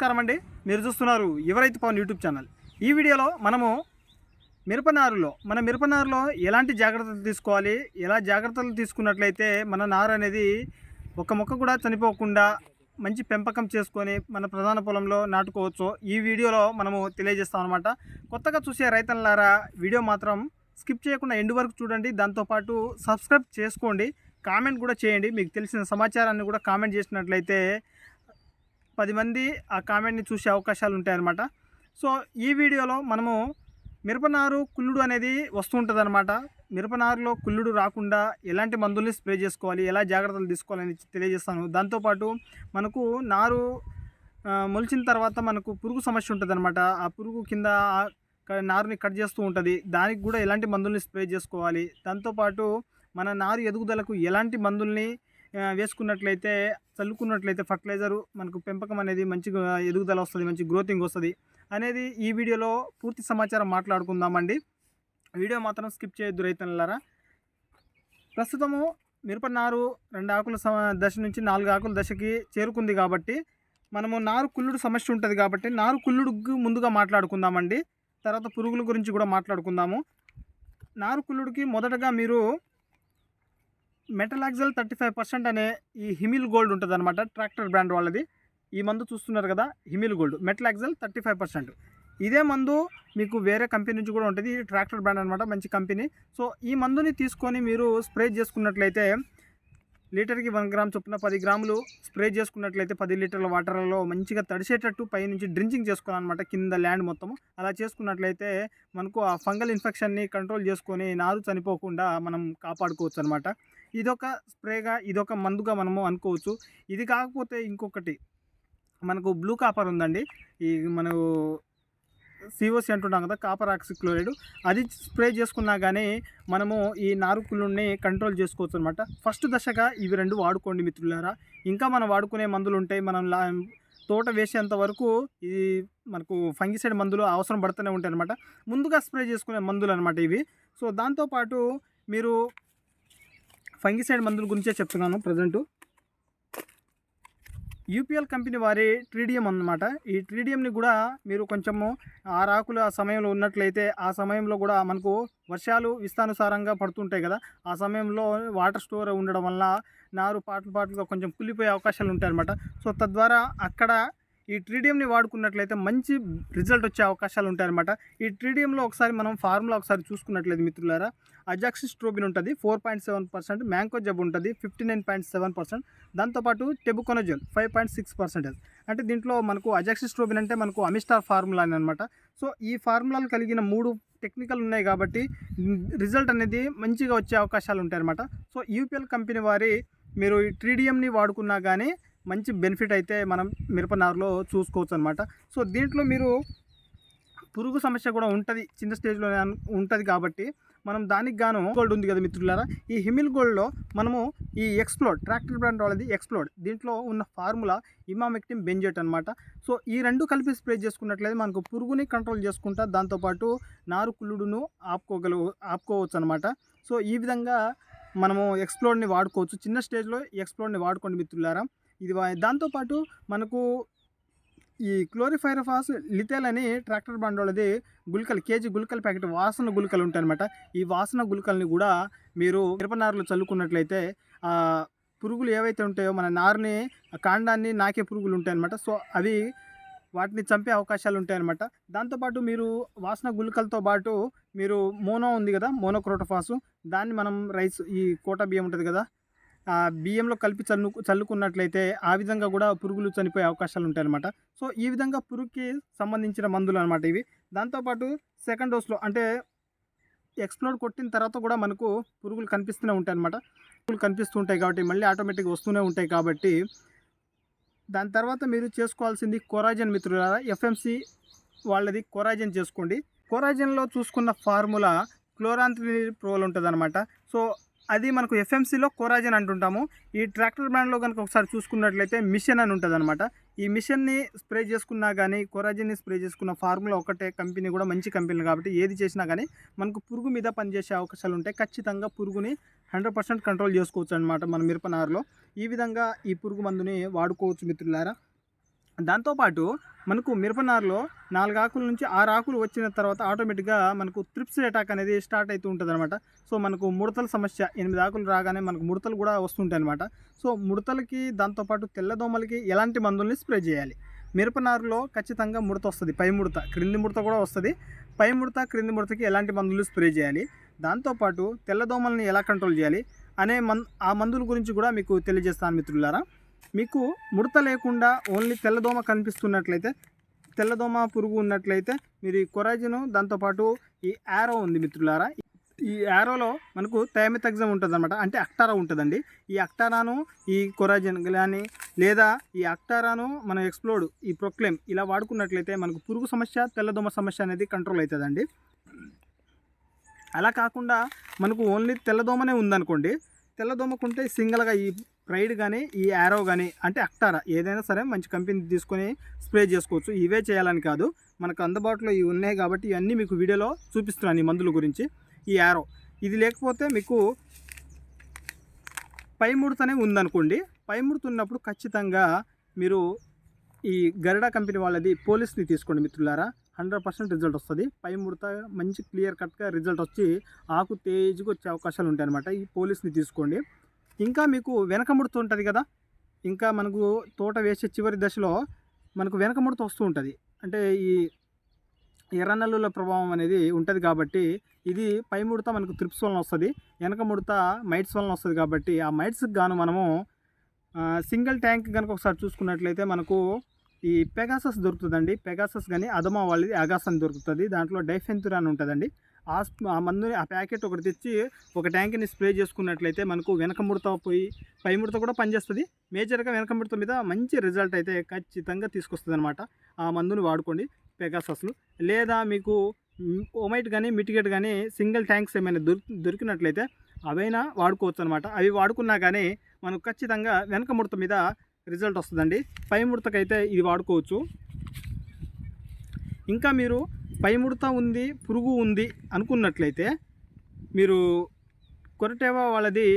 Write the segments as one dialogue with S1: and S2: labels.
S1: నమస్కారం అండి. మీరు చూస్తున్నారు ఎవరైతే పవన్ యూట్యూబ్ ఛానల్. ఈ వీడియోలో మనము మిరపనారులో మన మిరపనారులో ఎలాంటి జాగ్రత్తలు తీసుకోవాలి ఎలా జాగ్రత్తలు తీసుకున్నట్లయితే మన నారు అనేది ఒక మొక్క కూడా చనిపోకుండా మంచి పెంపకం చేసుకొని మన ప్రధాన పొలంలో నాటుకోవచ్చు ఈ వీడియోలో మనము తెలియజేస్తాం అనమాట కొత్తగా చూసే రైతన్లారా వీడియో మాత్రం స్కిప్ చేయకుండా ఎండ్ వరకు చూడండి. దాంతోపాటు సబ్స్క్రైబ్ చేసుకోండి. కామెంట్ కూడా చేయండి. మీకు తెలిసిన సమాచారాన్ని కూడా కామెంట్ చేసినట్లయితే పది మంది ఆ కామెంట్ని చూసే అవకాశాలు ఉంటాయన్నమాట సో ఈ వీడియోలో మనము మిరపనారు కుళ్ళుడు అనేది వస్తూ ఉంటుంది అనమాట మిరపనారులో కుళ్ళుడు రాకుండా ఎలాంటి మందుల్ని స్ప్రే చేసుకోవాలి ఎలా జాగ్రత్తలు తీసుకోవాలని తెలియజేస్తాను. దాంతోపాటు మనకు నారు మొలిచిన తర్వాత మనకు పురుగు సమస్య ఉంటుంది అనమాట ఆ పురుగు కింద నారుని కట్ చేస్తూ ఉంటుంది. దానికి కూడా ఎలాంటి మందుల్ని స్ప్రే చేసుకోవాలి? దాంతోపాటు మన నారు ఎదుగుదలకు ఎలాంటి మందుల్ని వేసుకున్నట్లయితే చల్లుకున్నట్లయితే ఫర్టిలైజరు మనకు పెంపకం అనేది మంచిగా ఎదుగుదల వస్తుంది మంచి గ్రోతింగ్ వస్తుంది అనేది ఈ వీడియోలో పూర్తి సమాచారం మాట్లాడుకుందామండి. వీడియో మాత్రం స్కిప్ చేయొద్దు రైతన్నలారా ప్రస్తుతము మిరప నారు రెండు ఆకుల సమ- దశ నుంచి నాలుగు ఆకుల దశకి చేరుకుంది కాబట్టి మనము నారు కుళ్ళుడు సమస్య ఉంటుంది కాబట్టి నారు కుళ్ళుడుకు ముందుగా మాట్లాడుకుందామండి. తర్వాత పురుగుల గురించి కూడా మాట్లాడుకుందాము. నారు కుళ్ళుడికి మొదటగా మీరు మెటలాక్సల్ థర్టీ ఫైవ్ పర్సెంట్ అనే ఈ హిమిల్ గోల్డ్ ఉంటుంది అనమాట ట్రాక్టర్ బ్రాండ్ వాళ్ళది. ఈ మందు చూస్తున్నారు కదా హిమిల్ gold metalaxyl thirty five percent. ఇదే మందు మీకు వేరే కంపెనీ నుంచి కూడా ఉంటుంది ఇది ట్రాక్టర్ బ్రాండ్ అనమాట మంచి కంపెనీ. సో ఈ మందుని తీసుకొని మీరు స్ప్రే చేసుకున్నట్లయితే లీటర్కి వన్ గ్రామ్ చొప్పున పది గ్రాములు స్ప్రే చేసుకున్నట్లయితే పది లీటర్ల వాటర్లో మంచిగా తడిసేటట్టు పైనుంచి డ్రింకింగ్ చేసుకోవాలన్నమాట కింద ల్యాండ్ మొత్తం అలా చేసుకున్నట్లయితే మనకు ఆ ఫంగల్ ఇన్ఫెక్షన్ని కంట్రోల్ చేసుకొని నారు చనిపోకుండా మనం కాపాడుకోవచ్చు అనమాట ఇదొక స్ప్రేగా ఇదొక మందుగా మనము అనుకోవచ్చు. ఇది కాకపోతే ఇంకొకటి మనకు బ్లూ కాపర్ ఉందండి. ఈ మనకు సిఓసి అంటున్నాం కదా కాపర్ ఆక్సిక్లోరైడ్. అది స్ప్రే చేసుకున్నా కానీ మనము ఈ నారుకులని కంట్రోల్ చేసుకోవచ్చు అనమాట ఫస్ట్ దశగా ఇవి రెండు వాడుకోండి మిత్రులారా. ఇంకా మనం వాడుకునే మందులు ఉంటాయి మనం లా తోట వేసేంత వరకు ఈ మనకు ఫంగిసైడ్ మందులు అవసరం పడుతూనే ఉంటాయి అనమాట ముందుగా స్ప్రే చేసుకునే మందులు అనమాట ఇవి. సో దాంతోపాటు మీరు ఫంగిసైడ్ మందుల గురించే చెప్తున్నాను ప్రజెంటు. యూపీఎల్ కంపెనీ వారి ట్రీడియం అన్నమాట. ఈ ట్రీడియంని కూడా మీరు కొంచెము ఆ రాకులు ఆ సమయంలో ఉన్నట్లయితే ఆ సమయంలో కూడా మనకు వర్షాలు విస్తానుసారంగా పడుతుంటాయి కదా. ఆ సమయంలో వాటర్ స్టోర్ ఉండడం వల్ల నారు పాటలు పాటలుగా కొంచెం కుళ్ళిపోయే అవకాశాలు ఉంటాయి అనమాట సో తద్వారా అక్కడ ఈ ట్రీడియంని వాడుకున్నట్లయితే మంచి రిజల్ట్ వచ్చే అవకాశాలు ఉంటాయన్నమాట. ఈ ట్రీడియంలో ఒకసారి మనం ఫార్ములా ఒకసారి చూసుకున్నట్లయితే మిత్రులారా అజాక్సిస్ట్రోబిన్ ఉంటుంది four point seven percent mancozeb ఉంటుంది fifty nine point seven percent దాంతోపాటు tebuconazole five point six percentage అంటే దీంట్లో మనకు అజాక్సిస్ట్రోబిన్ అంటే మనకు అమిస్టార్ ఫార్ములా అని అనమాట సో ఈ ఫార్ములాలు కలిగిన మూడు టెక్నికల్ ఉన్నాయి కాబట్టి రిజల్ట్ అనేది మంచిగా వచ్చే అవకాశాలు ఉంటాయి అనమాట సో యూపీఎల్ కంపెనీ వారి మీరు ఈ ట్రీడియంని వాడుకున్నా కానీ మంచి బెనిఫిట్ అయితే మనం మిరపనారులో చూసుకోవచ్చు అనమాట సో దీంట్లో మీరు పురుగు సమస్య కూడా ఉంటుంది చిన్న స్టేజ్లో ఉంటుంది కాబట్టి మనం దానికి గాను గోల్డ్ ఉంది కదా మిత్రులారా ఈ హిమిల్ గోల్డ్లో మనము ఈ ఎక్స్ప్లోడ్ ట్రాక్టర్ బ్రాండ్ వాళ్ళది ఎక్స్ప్లోడ్ దీంట్లో ఉన్న ఫార్ములా ఇమామెక్టిన్ బెంజెట్ అనమాట సో ఈ రెండు కలిపి స్ప్రే చేసుకున్నట్లయితే మనకు పురుగుని కంట్రోల్ చేసుకుంటా దాంతోపాటు నారు కుళ్ళుడును ఆపుకోగల ఆపుకోవచ్చు అనమాట సో ఈ విధంగా మనము ఎక్స్ప్లోర్ని వాడుకోవచ్చు చిన్న స్టేజ్లో ఎక్స్ప్లోర్ని వాడుకోండి మిత్రులారా. ఇది వా- దాంతోపాటు మనకు ఈ క్లోరిఫైరఫాస్ లిథేల్ అని ట్రాక్టర్ బండోళ్ళది వాళ్ళది గుళికలు కేజీ గుళికల ప్యాకెట్ వాసన గుళికలు ఉంటాయన్నమాట. ఈ వాసన గుళికల్ని కూడా మీరు మిరపనారులు చల్లుకున్నట్లయితే పురుగులు ఏవైతే ఉంటాయో మన నారుని కాండాన్ని నాకే పురుగులు ఉంటాయన్నమాట. సో అవి వాటిని చంపే అవకాశాలు ఉంటాయన్నమాట. దాంతోపాటు మీరు వాసన గుళికలతో పాటు మీరు మోనో ఉంది కదా మోనోక్రోటోఫాసు దాన్ని మనం రైస్ ఈ కోట బియ్యం ఉంటుంది కదా బియ్యంలో కలిపి చల్లు చల్లుకున్నట్లయితే ఆ విధంగా కూడా పురుగులు చనిపోయే అవకాశాలు ఉంటాయన్నమాట. సో ఈ విధంగా పురుగుకి సంబంధించిన మందులు అనమాట ఇవి. దాంతోపాటు సెకండ్ డోస్లో అంటే ఎక్స్ప్లోర్ కొట్టిన తర్వాత కూడా మనకు పురుగులు కనిపిస్తూనే ఉంటాయి అనమాట పురుగులు కనిపిస్తూ ఉంటాయి కాబట్టి మళ్ళీ ఆటోమేటిక్గా వస్తూనే ఉంటాయి కాబట్టి దాని తర్వాత మీరు చేసుకోవాల్సింది కొరాజన్ మిత్రులారా ఎఫ్ఎంసి వాళ్ళది కొరాజన్ చేసుకోండి. కొరాజన్లో చూసుకున్న ఫార్ములా క్లోరాంత్రి ప్రోల్ ఉంటుంది అనమాట సో అది మనకు ఎఫ్ఎంసీలో కోరాజన్ అంటుంటాము. ఈ ట్రాక్టర్ బ్రాండ్లో కనుక ఒకసారి చూసుకున్నట్లయితే మిషన్ అని ఉంటుంది అనమాట ఈ మిషన్ని స్ప్రే చేసుకున్నా కానీ కొరాజన్ని స్ప్రే చేసుకున్న ఫార్ములా ఒకటే కంపెనీ కూడా మంచి కంపెనీ కాబట్టి ఏది చేసినా కానీ మనకు పురుగు మీద పనిచేసే అవకాశాలు ఉంటాయి ఖచ్చితంగా పురుగుని హండ్రెడ్ పర్సెంట్ కంట్రోల్ చేసుకోవచ్చు అనమాట మన మిరపనారులో ఈ విధంగా ఈ పురుగు మందుని వాడుకోవచ్చు మిత్రులారా. దాంతోపాటు మనకు మిరపనారులో నాలుగు ఆకుల నుంచి ఆరు ఆకులు వచ్చిన తర్వాత ఆటోమేటిక్గా మనకు త్రిప్స్ అటాక్ అనేది స్టార్ట్ అవుతూ ఉంటుంది అనమాట సో మనకు ముడతల సమస్య ఎనిమిది ఆకులు రాగానే మనకు ముడతలు కూడా వస్తుంటాయి అనమాట సో ముడతలకి దాంతోపాటు తెల్లదోమలకి ఎలాంటి మందుల్ని స్ప్రే చేయాలి? మిరపనారులో ఖచ్చితంగా ముడత వస్తుంది పై ముడత క్రింది ముడత కూడా వస్తుంది. పై ముడత క్రింది ముడతకి ఎలాంటి మందులు స్ప్రే చేయాలి? దాంతోపాటు తెల్లదోమల్ని ఎలా కంట్రోల్ చేయాలి? అనే మన్ ఆ మందుల గురించి కూడా మీకు తెలియజేస్తాను మిత్రులారా. మీకు ముడత లేకుండా ఓన్లీ తెల్లదోమ కనిపిస్తున్నట్లయితే తెల్లదోమ పురుగు ఉన్నట్లయితే మీరు ఈ కొరాజిను దాంతోపాటు ఈ యారో ఉంది మిత్రులారా. ఈ యారోలో మనకు థైమెతగ్జమ్ ఉంటుంది అనమాట అంటే అక్టారా ఉంటుందండి. ఈ అక్టారాను ఈ కొరాజిన్ కానీ లేదా ఈ అక్టారాను మనం ఎక్స్ప్లోడ్ ఈ ప్రొక్లెమ్ ఇలా వాడుకున్నట్లయితే మనకు పురుగు సమస్య తెల్లదోమ సమస్య అనేది కంట్రోల్ అవుతుందండి అలా కాకుండా మనకు ఓన్లీ తెల్లదోమనే ఉందనుకోండి తెల్లదోమకుంటే సింగిల్గా ఈ ప్రైడ్ కానీ ఈ యారో కానీ అంటే అక్టారా ఏదైనా సరే మంచి కంపెనీ తీసుకొని స్ప్రే చేసుకోవచ్చు. ఇవే చేయాలని కాదు. మనకు అందుబాటులో ఇవి ఉన్నాయి కాబట్టి ఇవన్నీ మీకు వీడియోలో చూపిస్తున్నాను ఈ మందుల గురించి. ఈ యారో ఇది లేకపోతే మీకు పై ముడతనే ఉందనుకోండి. పై ముడత ఉన్నప్పుడు ఖచ్చితంగా మీరు ఈ గరుడా కంపెనీ వాళ్ళది పోలీస్ని తీసుకోండి మిత్రులారా. హండ్రెడ్ పర్సెంట్ రిజల్ట్ వస్తుంది. పై ముడత మంచి క్లియర్ కట్గా రిజల్ట్ వచ్చి ఆకు తేజ్గా వచ్చే అవకాశాలు ఉంటాయి అనమాట ఈ పోలీస్ని తీసుకోండి. ఇంకా మీకు వెనకముడుతూ ఉంటుంది కదా? ఇంకా మనకు తోట వేసే చివరి దశలో మనకు వెనక ముడత వస్తూ ఉంటుంది. అంటే ఈ ఎర్రనల్లుల ప్రభావం అనేది ఉంటుంది కాబట్టి ఇది పై ముడత మనకు త్రిప్స్ వలన వస్తుంది. వెనక ముడత మైట్స్ వలన వస్తుంది కాబట్టి ఆ మైట్స్కి గాను మనము సింగిల్ ట్యాంక్ కనుక ఒకసారి చూసుకున్నట్లయితే మనకు ఈ పెగాసస్ దొరుకుతుందండి. పెగాసస్ కానీ అదమా వాళ్ళది అగాసన్ దొరుకుతుంది. దాంట్లో డైఫెన్తుర్ ఉంటుందండి. ఆ ఆ మందుని ఆ ప్యాకెట్ ఒకటి తెచ్చి ఒక ట్యాంక్ని స్ప్రే చేసుకున్నట్లయితే మనకు వెనక ముడత పోయి పై ముడత కూడా పనిచేస్తుంది. మేజర్గా వెనక ముడత మీద మంచి రిజల్ట్ అయితే ఖచ్చితంగా తీసుకొస్తుంది అనమాట ఆ మందుని వాడుకోండి పెగాసస్లు. లేదా మీకు ఓమైట్ కానీ మిటిగేట్ కానీ సింగిల్ ట్యాంక్స్ ఏమైనా దొరికి దొరికినట్లయితే అవైనా వాడుకోవచ్చు అనమాట అవి వాడుకున్నా కానీ మనకు ఖచ్చితంగా వెనక ముడత మీద రిజల్ట్ వస్తుందండి. పై ముడతకైతే ఇది వాడుకోవచ్చు. ఇంకా మీరు పై ముడత ఉంది పురుగు ఉంది అనుకున్నట్లయితే మీరు కొరటేవా వాళ్ళది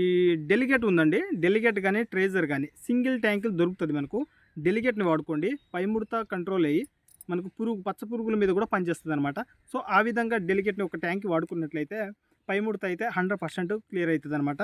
S1: ఈ డెలిగేట్ ఉందండి. డెలిగేట్ కానీ ట్రేజర్ కానీ సింగిల్ ట్యాంకులు దొరుకుతుంది మనకు. డెలిగేట్ని వాడుకోండి. పై ముడత కంట్రోల్ అయ్యి మనకు పురుగు పచ్చ పురుగుల మీద కూడా పనిచేస్తుంది అనమాట సో ఆ విధంగా డెలిగేట్ని ఒక ట్యాంక్ వాడుకున్నట్లయితే పై ముడత అయితే హండ్రెడ్ పర్సెంట్ క్లియర్ అవుతుంది అనమాట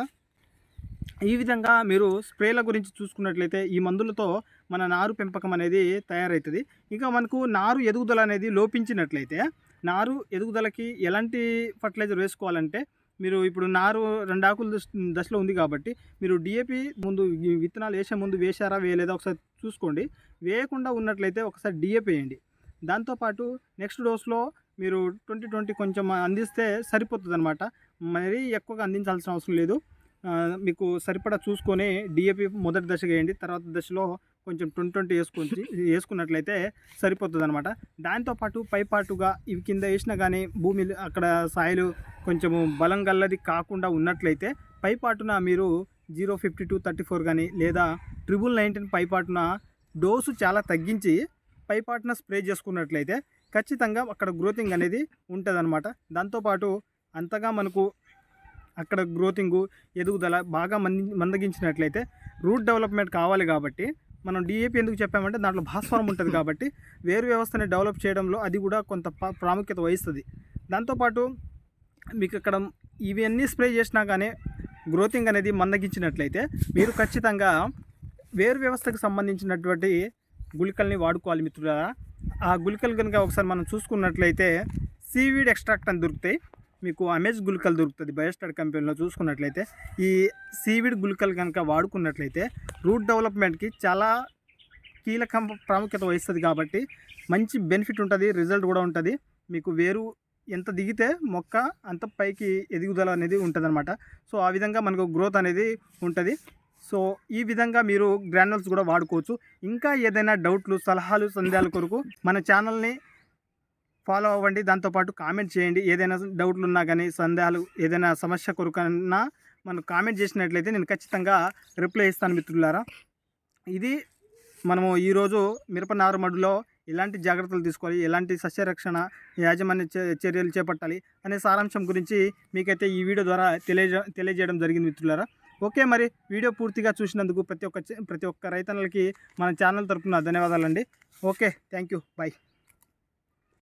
S1: ఈ విధంగా మీరు స్ప్రేల గురించి చూసుకున్నట్లయితే ఈ మందులతో మన నారు పెంపకం అనేది తయారవుతుంది ఇంకా మనకు నారు ఎదుగుదల అనేది లోపించినట్లయితే నారు ఎదుగుదలకి ఎలాంటి ఫర్టిలైజర్ వేసుకోవాలంటే మీరు ఇప్పుడు నారు రెండు ఆకుల దశ- దశలో ఉంది కాబట్టి మీరు డిఏపి ముందు విత్తనాలు వేసే ముందు వేశారా వేయలేదా ఒకసారి చూసుకోండి. వేయకుండా ఉన్నట్లయితే ఒకసారి డిఏపి వేయండి. దాంతోపాటు నెక్స్ట్ డోస్లో మీరు ట్వంటీ ట్వంటీ కొంచెం అందిస్తే సరిపోతుంది అనమాట మరీ ఎక్కువగా అందించాల్సిన అవసరం లేదు. మీకు సరిపడా చూసుకొని డిఏపి మొదటి దశ వేయండి. తర్వాత దశలో కొంచెం ట్వంటీ ట్వంటీ వేసుకొని వేసుకున్నట్లయితే సరిపోతుంది అనమాట దాంతోపాటు పైపాటుగా ఇవి కింద వేసినా కానీ భూమి అక్కడ సాయిలు కొంచెము బలం గల్లది కాకుండా ఉన్నట్లయితే పైపాటున మీరు zero fifty two thirty four కానీ లేదా ట్రిపుల్ నైన్టీన్ పైపాటున డోసు చాలా తగ్గించి పైపాటున స్ప్రే చేసుకున్నట్లయితే ఖచ్చితంగా అక్కడ గ్రోతింగ్ అనేది ఉంటుంది దాంతోపాటు అంతగా మనకు అక్కడ గ్రోతింగు ఎదుగుదల బాగా మంది మందగించినట్లయితే రూట్ డెవలప్మెంట్ కావాలి కాబట్టి మనం డిఏపి ఎందుకు చెప్పామంటే దాంట్లో భాస్వరం ఉంటుంది కాబట్టి వేరు వ్యవస్థని డెవలప్ చేయడంలో అది కూడా కొంత పా- ప్రాముఖ్యత వహిస్తుంది. దాంతోపాటు మీకు ఇక్కడ ఇవన్నీ స్ప్రే చేసినా కానీ గ్రోతింగ్ అనేది మందగించినట్లయితే మీరు ఖచ్చితంగా వేరు వ్యవస్థకు సంబంధించినటువంటి గుళికల్ని వాడుకోవాలి మిత్రులారా. ఆ గుళికలు కనుక ఒకసారి మనం చూసుకున్నట్లయితే సీవీడ్ ఎక్స్ట్రాక్ట్ అని దొరుకుతాయి. మీకు అమెజ్ గుళికలు దొరుకుతుంది. బయోస్టార్ కంపెనీలో చూసుకున్నట్లయితే ఈ సీవిడ్ గుళికలు కనుక వాడుకున్నట్లయితే రూట్ డెవలప్మెంట్కి చాలా కీలక ప్రాముఖ్యత వహిస్తుంది కాబట్టి మంచి బెనిఫిట్ ఉంటుంది రిజల్ట్ కూడా ఉంటుంది. మీకు వేరు ఎంత దిగితే మొక్క అంత పైకి ఎదుగుదల అనేది ఉంటుంది సో ఆ విధంగా మనకు గ్రోత్ అనేది ఉంటుంది. సో ఈ విధంగా మీరు గ్రానల్స్ కూడా వాడుకోవచ్చు. ఇంకా ఏదైనా డౌట్లు సలహాలు సందేహాల కొరకు మన ఛానల్ని ఫాలో అవ్వండి. దాంతోపాటు కామెంట్ చేయండి. ఏదైనా డౌట్లు ఉన్నా కానీ సందేహాలు ఏదైనా సమస్య కొరకన్నా మనం కామెంట్ చేసినట్లయితే నేను ఖచ్చితంగా రిప్లై ఇస్తాను మిత్రులారా. ఇది మనము ఈరోజు మిరప నారుమడిలో ఎలాంటి జాగ్రత్తలు తీసుకోవాలి? ఎలాంటి సస్యరక్షణ యాజమాన్య చర్యలు చేపట్టాలి? అనే సారాంశం గురించి మీకైతే ఈ వీడియో ద్వారా తెలియజే తెలియజేయడం జరిగింది మిత్రులారా. ఓకే మరి వీడియో పూర్తిగా చూసినందుకు ప్రతి ఒక్క ప్రతి ఒక్క రైతన్నలకి మన ఛానల్ తరపున ధన్యవాదాలండి. Okay thank you bye